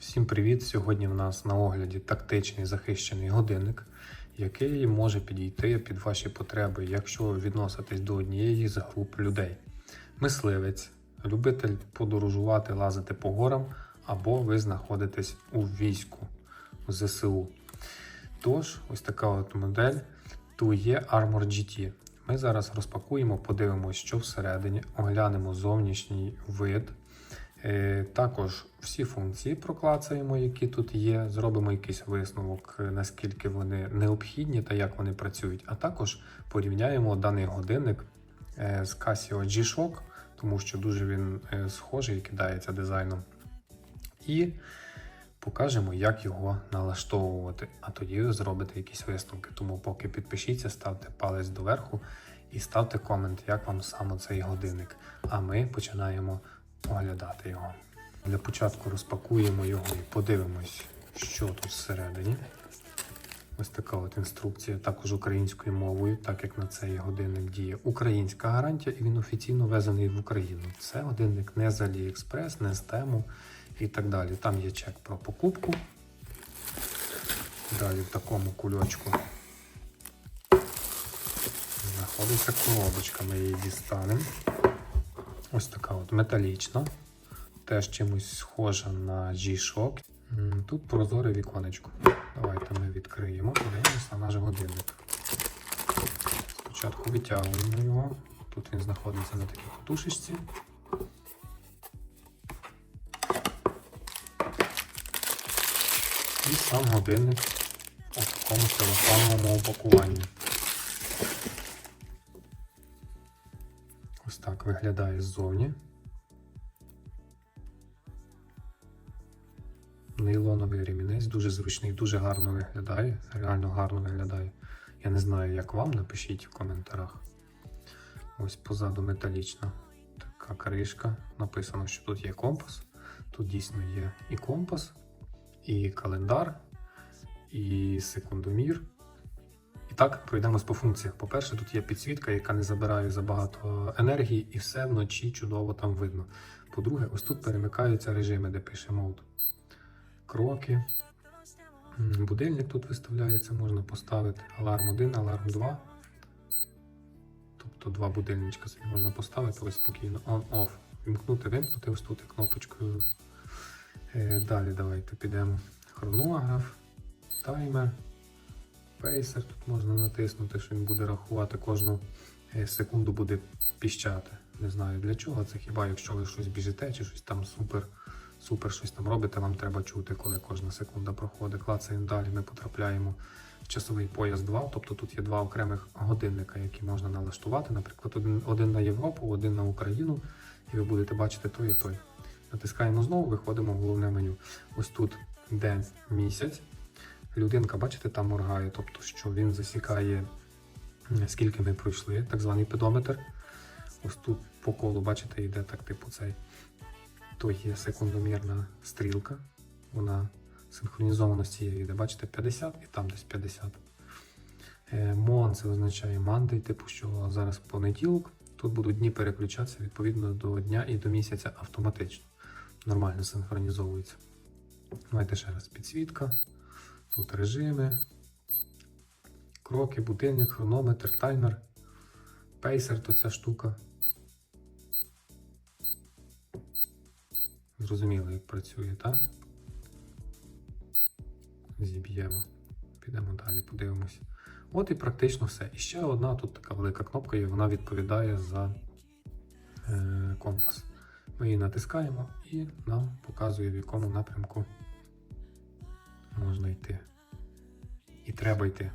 Всім привіт! Сьогодні в нас на огляді тактичний захищений годинник, який може підійти під ваші потреби, якщо ви відноситесь до однієї з груп людей. Мисливець, любитель подорожувати, лазити по горам, або ви знаходитесь у війську у ЗСУ. Тож, ось така от модель TUE Armor GT. Ми зараз розпакуємо, подивимося, що всередині, оглянемо зовнішній вид. Е, Також всі функції проклацаємо, які тут є. Зробимо якийсь висновок, е, наскільки вони необхідні та як вони працюють. А також порівняємо даний годинник е, з Casio G-Shock, тому що дуже він схожий і кидається дизайном. І покажемо, як його налаштовувати. А тоді зробите якісь висновки. Тому поки підпишіться, ставте палець доверху і ставте комент, як вам саме цей годинник. А ми починаємо оглядати його. Для початку розпакуємо його і подивимось, що тут всередині. Ось така от інструкція, також українською мовою, так як на цей годинник діє українська гарантія, і він офіційно везений в Україну. Це годинник не з AliExpress, не з тему і так далі. Там є чек про покупку. Далі в такому кульочку знаходиться коробочка, ми її дістанемо. Ось така от металічна, теж чимось схожа на G-Shock. Тут прозоре віконечко. Давайте ми відкриємо, подивимося на наш годинник. Спочатку витягуємо його. Тут він знаходиться на такій катушечці. І сам годинник у такому телефонному упакуванні. Виглядає ззовні. Нейлоновий ремінець дуже зручний, дуже гарно виглядає. Реально гарно виглядає. Я не знаю, як вам, напишіть в коментарях. Ось позаду металічна така кришка. Написано, що тут є компас. Тут дійсно є і компас, і календар, і секундомір. Так, пройдемось по функціях. По-перше, тут є підсвітка, яка не забирає забагато енергії, і все вночі чудово там видно. По-друге, ось тут перемикаються режими, де пише мод. Кроки. Будильник тут виставляється, можна поставити аларм 1, аларм 2. Тобто два будильничка собі можна поставити ось спокійно on-off. Вімкнути, вимкнути ось тут кнопочкою. Е, Далі давайте підемо. Хронограф, таймер. Пейсер тут можна натиснути, що він буде рахувати кожну е, секунду буде піщати. Не знаю для чого. Це хіба якщо ви щось біжите чи щось там супер, супер щось там робите, вам треба чути, коли кожна секунда проходить. Клацаємо далі, ми потрапляємо в часовий пояс 2. Тобто тут є два окремих годинника, які можна налаштувати. Наприклад, один, один на Європу, один на Україну, і ви будете бачити той і той. Натискаємо знову, виходимо в головне меню. Ось тут день місяць людинка, бачите, там моргає, тобто, що він засікає, скільки ми пройшли, так званий педометр. Ось тут по колу, бачите, йде так, типу цей. То є секундомірна стрілка. Вона синхронізована з цією йде, бачите, 50 і там десь 50. Е, Мон це означає мандей, типу, що зараз понеділок. Тут будуть дні переключатися відповідно до дня і до місяця автоматично. Нормально синхронізовується. Давайте ще раз підсвітка. Тут режими, кроки, будильник, хронометр, таймер, пейсер то ця штука. Зрозуміло, як працює, так? Зіб'ємо. Підемо далі, подивимось. От і практично все. І ще одна тут така велика кнопка, і вона відповідає за е, компас. Ми її натискаємо і нам показує, в якому напрямку можна йти. І треба йти.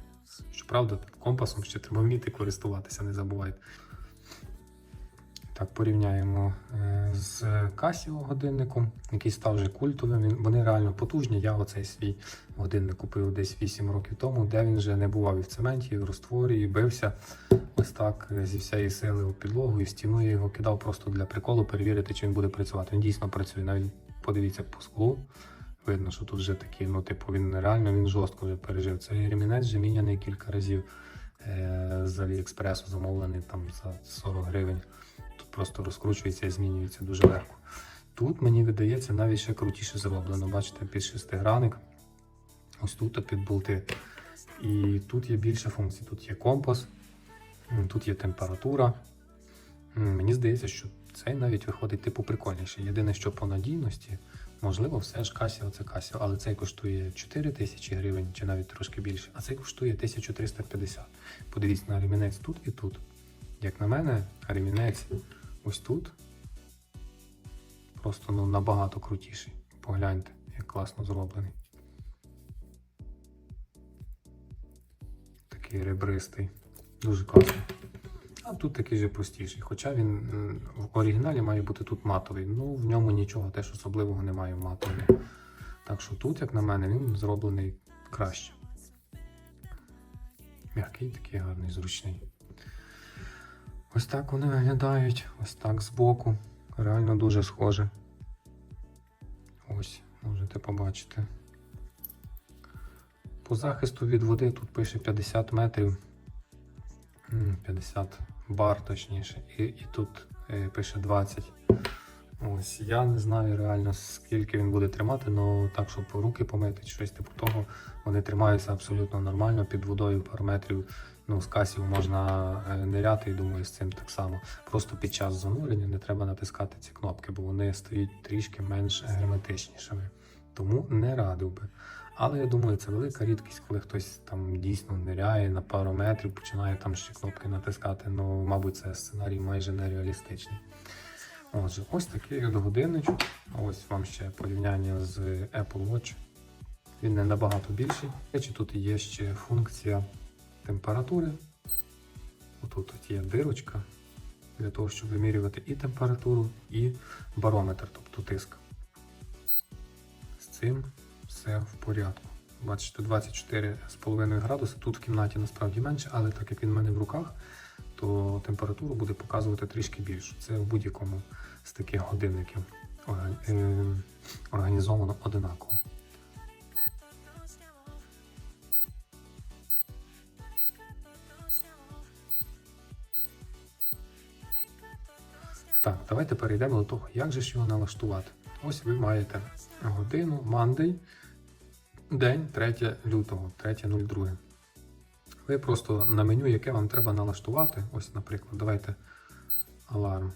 Щоправда, компасом ще треба вміти користуватися, не забувайте. Так, порівняємо е, з Casio годинником, який став вже культовим. Вони реально потужні. Я оцей свій годинник купив десь 8 років тому, де він вже не бував і в цементі, і в розтворі, і бився ось так е, зі всієї сили у підлогу і в стіну я його кидав просто для приколу, перевірити, чи він буде працювати. Він дійсно працює. Навіть подивіться по склу. Видно, що тут вже такі, ну, типу, він реально він жорстко вже пережив. Цей ремінець вже міняний кілька разів е, з Аліекспресу, замовлений там за 40 гривень. Тут просто розкручується і змінюється дуже легко. Тут мені видається навіть ще крутіше зроблено. Бачите, під шестигранник. Ось тут під болти. І тут є більше функцій. Тут є компас, тут є температура. Мені здається, що цей навіть виходить типу прикольніше. Єдине, що по надійності, можливо, все ж Casio це Casio, але цей коштує 4 тисячі гривень чи навіть трошки більше, а цей коштує 1350. Подивіться на ремінець тут і тут. Як на мене, ремінець ось тут просто ну, набагато крутіший. Погляньте, як класно зроблений. Такий ребристий. Дуже класно. А тут такий же простіший. Хоча він в оригіналі має бути тут матовий. Ну, в ньому нічого теж особливого немає в матові. Так що тут, як на мене, він зроблений краще. М'який, такий гарний, зручний. Ось так вони виглядають, ось так збоку. Реально дуже схоже. Ось, можете побачити. По захисту від води тут пише 50 метрів. М, 50 бар, точніше, і, і тут е, пише 20. Ось, я не знаю реально скільки він буде тримати, але так, щоб руки помити щось типу того, вони тримаються абсолютно нормально під водою пару метрів. Ну, з касів можна е, ниряти, і думаю, з цим так само. Просто під час занурення не треба натискати ці кнопки, бо вони стають трішки менш герметичнішими. Тому не радив би. Але я думаю, це велика рідкість, коли хтось там дійсно ниряє на пару метрів, починає там ще кнопки натискати. Ну, мабуть, це сценарій майже нереалістичний. Отже, ось такий от годинничок. Ось вам ще порівняння з Apple Watch. Він не набагато більший. Речі, тут є ще функція температури. Отут от є дирочка для того, щоб вимірювати і температуру, і барометр, тобто тиск. З цим все в порядку. Бачите, 24,5 градуси. Тут в кімнаті насправді менше, але так як він в мене в руках, то температуру буде показувати трішки більше. Це в будь-якому з таких годинників е, організовано одинаково. Так, давайте перейдемо до того, як же ж його налаштувати. Ось ви маєте годину Monday, день 3 лютого, 3.02. Ви просто на меню, яке вам треба налаштувати. Ось, наприклад, давайте аларм.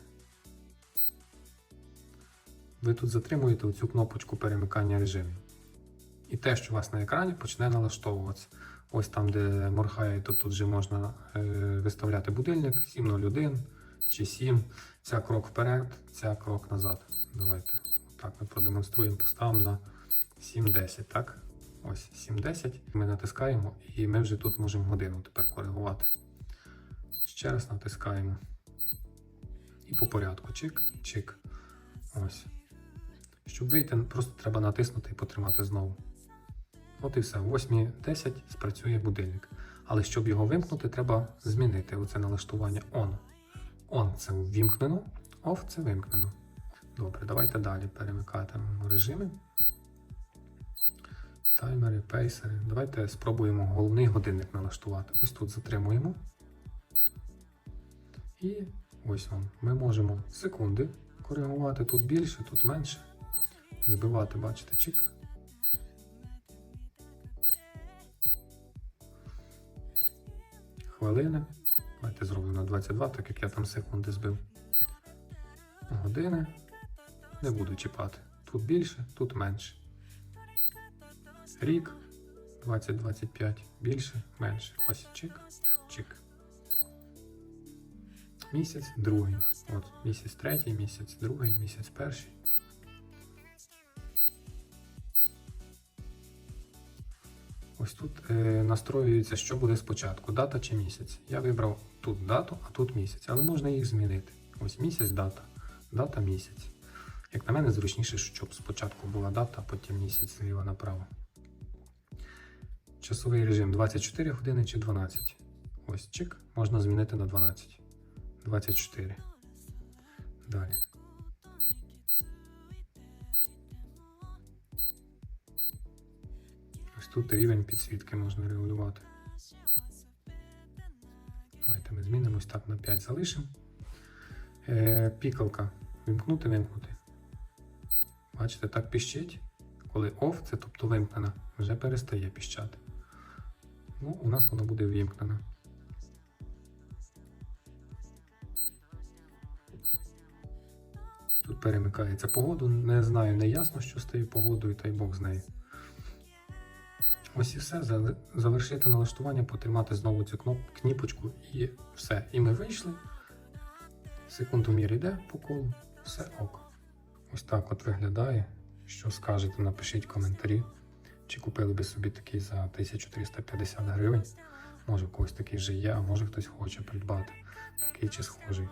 Ви тут затримуєте оцю кнопочку перемикання режимів. І те, що у вас на екрані, почне налаштовуватися. Ось там, де моргає, то тут вже можна е, виставляти будильник 7.01 чи 7. Ця крок вперед, ця крок назад. Давайте. Так, ми продемонструємо, поставимо на 7.10, так? Ось 7.10. Ми натискаємо і ми вже тут можемо годину тепер коригувати. Ще раз натискаємо. І по порядку. Чик, чик. Ось. Щоб вийти, просто треба натиснути і потримати знову. От і все. В 8.10 спрацює будильник. Але щоб його вимкнути, треба змінити оце налаштування on. On це ввімкнено, off це вимкнено. Добре, давайте далі перемикатимемо режими. Таймери, пейсери. Давайте спробуємо головний годинник налаштувати. Ось тут затримуємо. І ось вам. Ми можемо секунди коригувати. Тут більше, тут менше. Збивати, бачите, чик. Хвилини. Давайте зробимо на 22, так як я там секунди збив. Години. Не буду чіпати. Тут більше, тут менше. Рік 20-25. Більше, менше. Ось чик, чик. Місяць другий. От, місяць третій, місяць другий, місяць перший. Ось тут е, настроюється, що буде спочатку, дата чи місяць. Я вибрав тут дату, а тут місяць, але можна їх змінити. Ось місяць, дата, дата, місяць. Як на мене, зручніше, щоб спочатку була дата, а потім місяць зліва направо. Часовий режим 24 години чи 12. Ось чик, можна змінити на 12. 24. Далі. Ось тут рівень підсвітки можна регулювати. Давайте ми змінимось так на 5 залишимо. Е, пікалка. Вимкнути, вимкнути. Бачите, так піщить. Коли OFF, це тобто вимкнена, вже перестає піщати. Ну, у нас воно буде ввімкнено. Тут перемикається погоду. Не знаю, не ясно, що з тією погодою, та й Бог з нею. Ось і все. Завершити налаштування, потримати знову цю кноп... кніпочку і все. І ми вийшли. Секундомір йде по колу, все ок. Ось так от виглядає. Що скажете, напишіть коментарі. Чи купили би собі такий за 1350 гривень. Може, когось такий вже є, а може хтось хоче придбати такий чи схожий.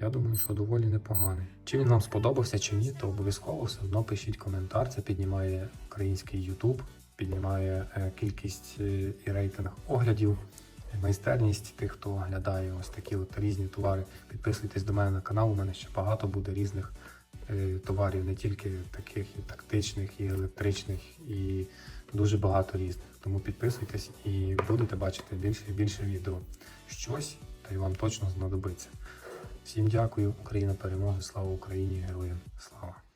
Я думаю, що доволі непоганий. Чи він вам сподобався чи ні, то обов'язково все одно пишіть коментар. Це піднімає український YouTube, піднімає е, кількість е, і рейтинг оглядів, майстерність тих, хто оглядає ось такі от різні товари. Підписуйтесь до мене на канал. У мене ще багато буде різних е, товарів, не тільки таких і тактичних, і електричних, і дуже багато різних. Тому підписуйтесь і будете бачити більше і більше відео. Щось та й вам точно знадобиться. Всім дякую, Україна переможе, слава Україні, героям слава!